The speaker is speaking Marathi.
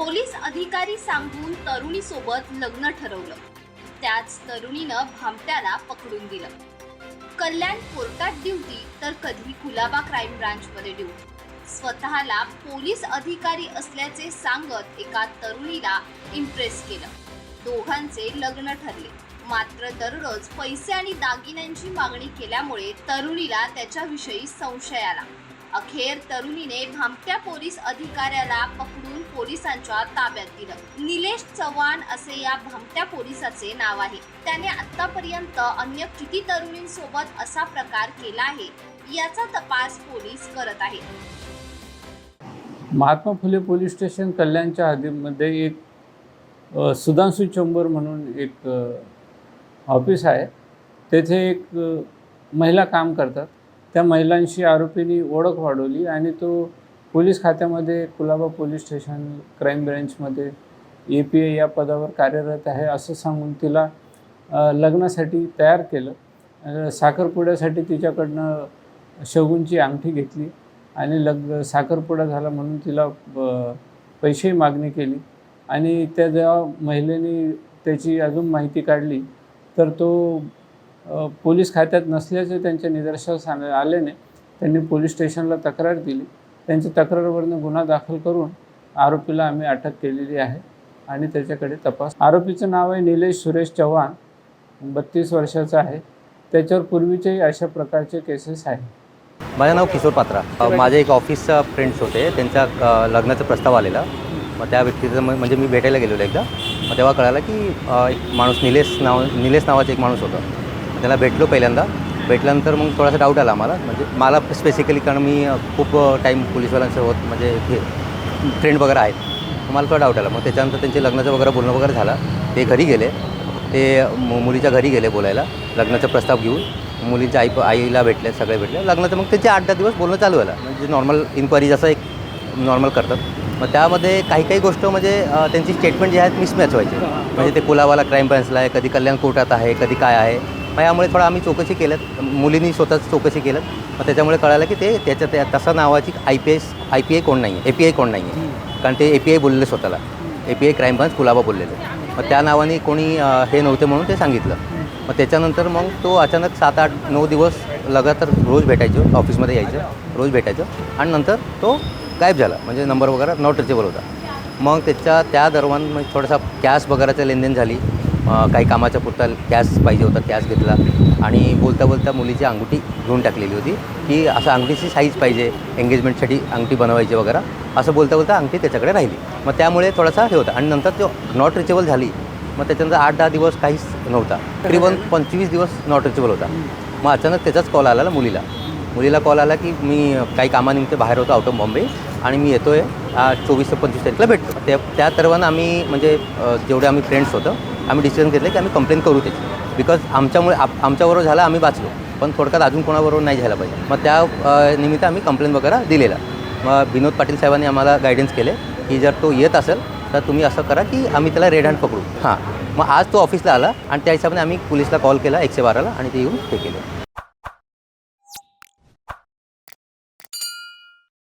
पोलीस अधिकारी सांगून तरुणीसोबत लग्न ठरवलं. त्याच तरुणीनं भामट्याला पकडून दिलं. कल्याण कोर्टात ड्युटी तर कधी कुलाबा क्राईम ब्रांचमध्ये ड्युटी. स्वतःला पोलीस अधिकारी असल्याचे सांगत एका तरुणीला इम्प्रेस केलं. दोघांचे लग्न ठरले. मात्र दररोज पैसे आणि दागिन्यांची मागणी केल्यामुळे तरुणीला त्याच्याविषयी संशय आला. अखेर तरुणीने भामट्या पोलीस अधिकाऱ्याला पकडून पोलिसांच्या ताब्यात दिलं. निलेश चव्हाण असे या भामट्या पोलिसाचे नाव आहे. त्याने आतापर्यंत अन्य किती तरुणींसोबत असा प्रकार केला आहे याचा तपास पोलीस करत आहेत. महात्मा फुले पोलीस स्टेशन कल्याणच्या हद्दीमध्ये एक अ, सुधांशू चंबर म्हणून एक ऑफिस आहे. तेथे एक महिला काम करतात. त्या महिलांशी आरोपींनी ओळख वाढवली आणि तो पोलीस खात्यामध्ये कुलाबा पोलीस स्टेशन क्राईम ब्रँचमध्ये ए पी आय या पदावर कार्यरत आहे असं सांगून तिला लग्नासाठी तयार केलं. साखरपुड्यासाठी तिच्याकडनं शगुनची अंगठी घेतली आणि लग्न साखरपुडा झाला म्हणून तिला ब- पैसेही मागणी केली. आणि त्या जेव्हा महिलेने त्याची अजून माहिती काढली तर तो पोलीस खात्यात नसल्याचे त्यांच्या निदर्शनास आल्याने त्यांनी पोलीस स्टेशनला तक्रार दिली. त्यांच्या तक्रारवरनं गुन्हा दाखल करून आरोपीला आम्ही अटक केलेली आहे आणि त्याच्याकडे तपास. आरोपीचं नाव आहे निलेश सुरेश चव्हाण बत्तीस वर्षाचा आहे. त्याच्यावर पूर्वीचेही अशा प्रकारचे केसेस आहेत. माझं नाव किशोर पात्रा. माझे एक ऑफिसचा फ्रेंड्स होते. त्यांच्या लग्नाचा प्रस्ताव आलेला. मग त्या व्यक्तीचं म- म्हणजे मी भेटायला गेलेलो एकदा. मग तेव्हा कळालं की एक माणूस निलेश नाव निलेश नावाचा एक माणूस होता. त्याला भेटलो पहिल्यांदा. भेटल्यानंतर मग थोडासा डाऊट आला मला म्हणजे मला स्पेसिकली कारण मी खूप टाईम पोलीसवाल्यांसोबत म्हणजे हे फ्रेंड वगैरे आहेत. मला थोडा डाऊट आला. मग त्याच्यानंतर त्यांचे लग्नाचं वगैरे बोलणं वगैरे झालं. ते घरी गेले. ते मु- मुलीच्या घरी गेले बोलायला. लग्नाचा प्रस्ताव घेऊन. मुलीच्या आई आईला भेटले सगळे भेटले. लग्नाचं मग त्याचे आठ दहा दिवस बोलणं चालू झालं. म्हणजे नॉर्मल इन्क्वायरी जसं एक नॉर्मल करतात. मग त्यामध्ये काही काही गोष्ट म्हणजे त्यांची स्टेटमेंट जे आहेत मिसमॅच व्हायचे. म्हणजे ते कुलावाला क्राईम ब्रँचला आहे. कधी कल्याण कोर्टात आहे कधी काय आहे. मग यामुळे थोडं आम्ही चौकशी केल्यात. मुलींनी स्वतःच चौकशी केलं मग त्याच्यामुळे कळालं की ते त्याच्या त्या तसा नावाची I P S I P I कोण नाही आहे ए पी आय कोण नाही आहे कारण ते ए पी आय बोललेले स्वतःला. A P I crime branch Colaba बोललेले. मग त्या नावाने कोणी हे नव्हते म्हणून ते सांगितलं. मग त्याच्यानंतर मग तो अचानक सात आठ नऊ दिवस लगातार रोज भेटायचो ऑफिसमध्ये यायचं रोज भेटायचं. आणि नंतर तो गायब झाला. म्हणजे नंबर वगैरे नॉट रिचेबल होता. मग त्याच्या त्या दरम्यान मग थोडासा कॅश वगैरेचं लेनदेन झाली. काही कामाच्या पुरता कॅश पाहिजे होता कॅश घेतला. आणि बोलता बोलता मुलीची अंगठी घेऊन टाकलेली होती की असं अंगठीची साईज पाहिजे एंगेजमेंटसाठी अंगठी बनवायची वगैरे. असं बोलता बोलता अंगठी त्याच्याकडे राहिली. मग त्यामुळे थोडासा हे होता. आणि नंतर तो नॉट रिचेबल झाली. मग त्याच्यानंतर आठ दहा दिवस काहीच नव्हता. तकरीबन पंचवीस दिवस नॉट रिचेबल होता. मग अचानक त्याचाच कॉल आला ना मुलीला. मुलीला कॉल आला की मी काही कामानिमित्त बाहेर होतो आउट ऑफ बॉम्बे आणि मी येतो आहे चोवीस ते पंचवीस तारखेला भेटतो. त्या त्या सर्वांना आम्ही म्हणजे जेवढे आम्ही फ्रेंड्स होतो आम्ही डिसिजन घेतलं की आम्ही कंप्लेंट करू त्याची. बिकॉज आमच्यामुळे आप आमच्याबरोबर झाला आम्ही वाचलो. पण थोडक्यात अजून कोणाबरोबर नाही झालं पाहिजे. मग त्या निमित्त आम्ही कंप्लेंट वगैरे दिलेला. मग विनोद पाटील साहेबांनी आम्हाला गायडन्स केले की जर तो येत असेल तर तुम्ही असं करा की आम्ही त्याला रेड हँड पकडू. हां. मग आज तो ऑफिसला आला आणि त्या हिशोबाने आम्ही पोलिसला कॉल केला एकशे बाराला आणि ते येऊन हे केलं.